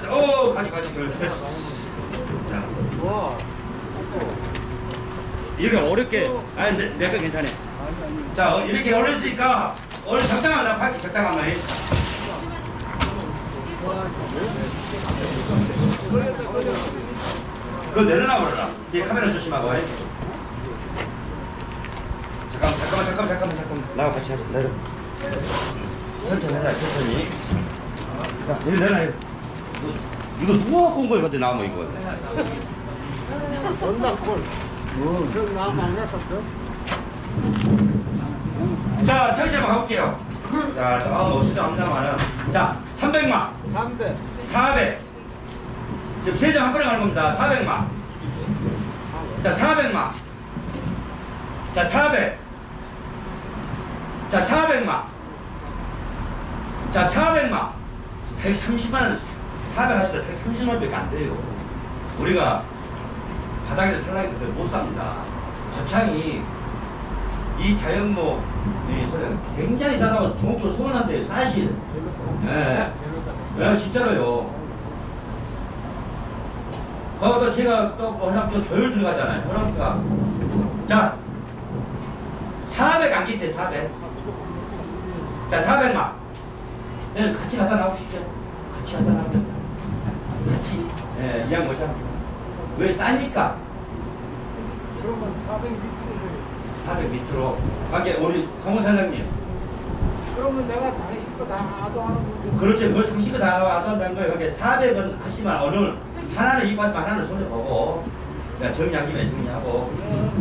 됐다. 오, 가지, 가지. 됐어. 자, 와. 이렇게 어렵게. 아니, 내, 내거 괜찮아. 자, 어, 이렇게 어렸으니까, 오늘 적당한 나 팔기 적당한 말 해. 그거 내려놔 버려라. 뒤에 카메라 조심하고. 해. 잠깐만, 잠깐만, 잠깐만, 잠깐만, 잠깐만. 나와 같이 하자. 내려. 천천히 해라, 천천히. 자, 여기 내놔. 이거, 이거 누가 갖고 온 거야, 근데 나무 이거. 콜. 저기 나무 안 갔었어? 자, 천천히 한번 가볼게요. 자, 저, 아, 멋있다, 합니다만은. 자, 300만, 300. 400. 지금 세 장 한 번에 가는 겁니다. 400만. 자, 400만. 자, 400. 자, 400만. 자, 400만. 130만 원. 400 하시다 130만 원밖에 안 돼요. 우리가 바닥에서 살라기 때문에 못 삽니다. 거창이 이 자연목 이 굉장히 싸다고 종목도 소원한데 사실. 예. 예, 진짜로요. 거기도 제가 또뭐 하나 또 조율 들어가잖아요. 호랑스가. 자, 400안 계세요, 400. 자, 400만. 내일 같이 갖다 나오시죠. 같이 갖다 나오겠다. 같이. 예, 이양 보자. 왜 싸니까? 그러면 400 밑으로 돼. 400 밑으로. 가게 우리 강호 사장님. 그러면 내가 당신 거다 아도하는 건데. 그렇지, 뭘 당신 거다 와서 한다는 거예요. 거기에 400은 하시면 오늘 하나는 입 받으면 하나는 손에 보고. 그러니까 정리하기면 정리하고.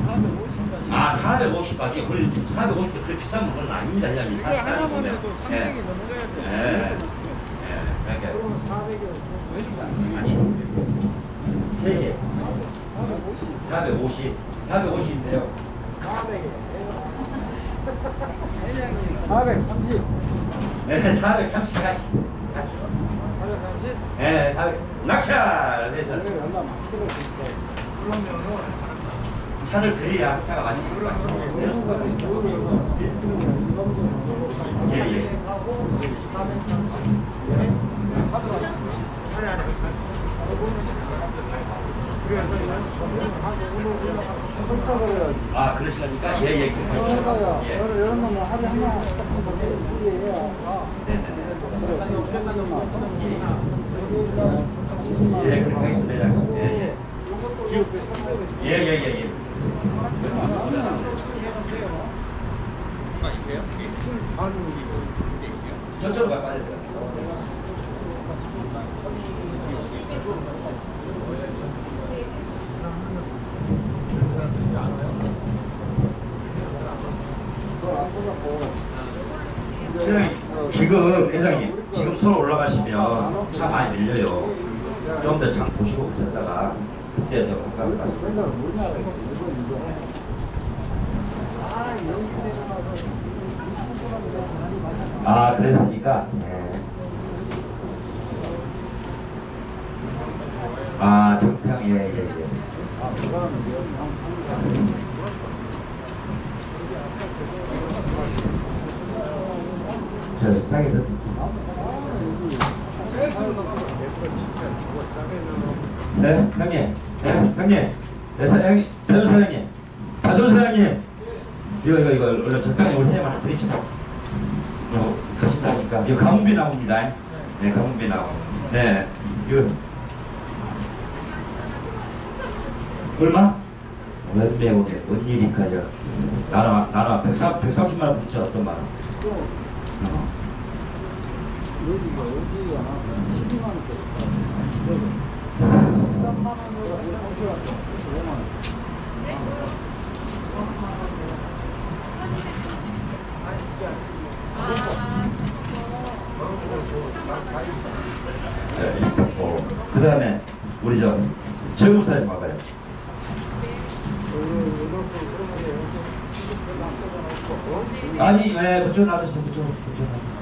450까지. 아, 450까지. 우리 450도 그렇게 비싼 물건은 아닙니다, 회장님. 이게 하나만 해도 예. 300이 넘어가야 돼. 예. 예. 그러니까. 그러면 400이 왜 비싸? 아니, 세 개. 450. 450. 450인데요. 400에. 회장님. 430. 네, 430까지. 430? 예, 400. 낙찰! 그래서 오늘 얼마 많기로 줄게. 그러면은 차를 그려야 차가 많이 예, 예. 아, 그러시니까? 예, 예. 그렇죠. 예. 이런 놈은 하루에 하나 네네. 예, 그렇게 하겠습니다, 회장님. 예, 예. 예, 예, 예, 예. 저쪽으로 가, 빨리. 회장님, 지금 회장님 지금 서로 올라가시면 차 많이 밀려요. 좀 더 장 보시고 오셨다가 그때 더 가까이 가시면. 아 그랬으니까. 네. 아 정평 예 예 예. 저 싸게 듣. 네, 형님. 네, 형님. 네, 사장님. 대전 사장님. 다전 사장님. 이거, 이거, 이거, 원래 우리 회장님 하나 드리시죠. 어, 가신다니까. 이거 가문비 나옵니다. 네, 가문비 나오. 네, 이거. 얼마? 몇 배우게, 뭔 일이까요? 나라, 나라, 130, 130만 원 붙죠, 어떤 만 원? 어. 여기가 여기가 12만 원짜리. 13만 원으로 한시간 5만 원. 네, 어, 그 다음에 우리 저 최무사님 막아요. 아니, 왜 붙여놔주세요, 붙여, 붙여놔.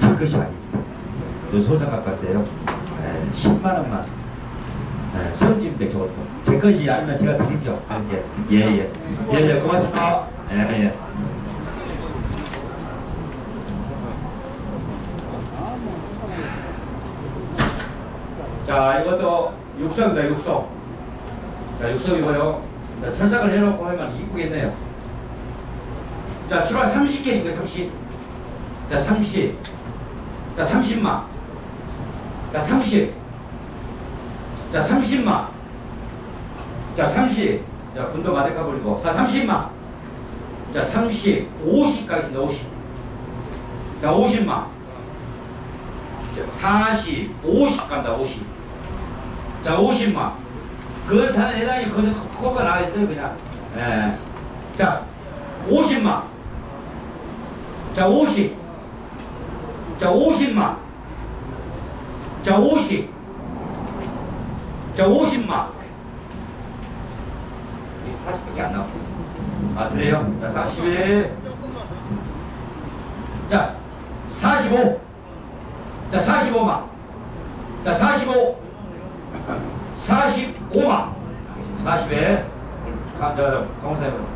제 것이 아닙니다. 저 소장각 같대요. 네, 10만 원만. 네, 선진백 저것도. 제 것이 아니면 제가 드리죠. 예, 예, 예. 예, 예, 고맙습니다. 예, 예. 자, 이것도 육성입니다, 육성. 자, 육성이고요. 자, 철삭을 해놓고 하면 이쁘겠네요. 자, 출발 30개씩요, 30. 자, 30. 자, 30마. 자, 30. 자, 30마. 자, 30. 자, 분도 마데카 버리고. 자, 30마. 자, 30. 50 가겠습니다, 50. 자, 50마. 40, 50 간다, 50. 자, 50만. 그걸 사는 해당이 거기서 코가 나와 있어요, 그냥. 예. 자, 50만. 자, 50. 자, 50만. 자, 50. 자, 50만. 40밖에 안 나오고. 아, 그래요? 자, 41. 자, 45. 자, 45만. 자, 45. 45만. 40에. 가, 저, 강원사님.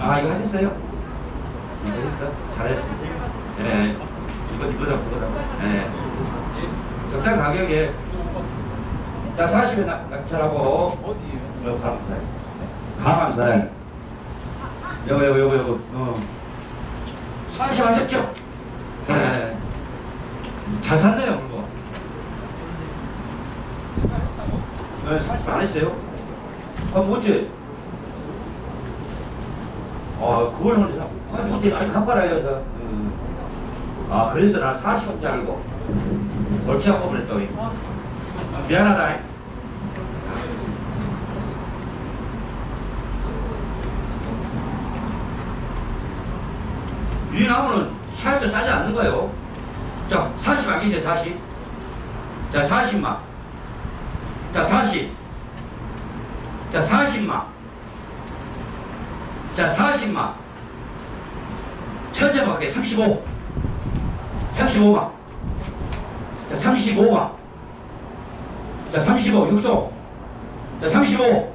아, 이거 하셨어요? 했어? 잘했어. 예. 이거, 이거다, 그거다. 예. 적당 가격에. 자, 40에 낙찰하고. 어디에요? 여기 감사해. 감사해. 여보, 여보, 여보, 여보. 어. 사시하셨죠? 네. 잘 샀네요, 그거. 네, 사실 안 했어요. 아, 뭐지? 아, 그걸 하는데 사. 아니, 어떻게, 아니, 갚아라요, 저. 음. 아, 그래서 나 40원짜리 알고. 옳지 않고 그랬더니. 미안하다. 이 나무는 살도 싸지 않는 거예요. 자, 40 아끼세요, 40. 자, 40만. 자, 40. 자, 40만. 자, 40만. 천재 밖에 35. 35만. 자, 35만. 자, 35, 육소. 자, 35.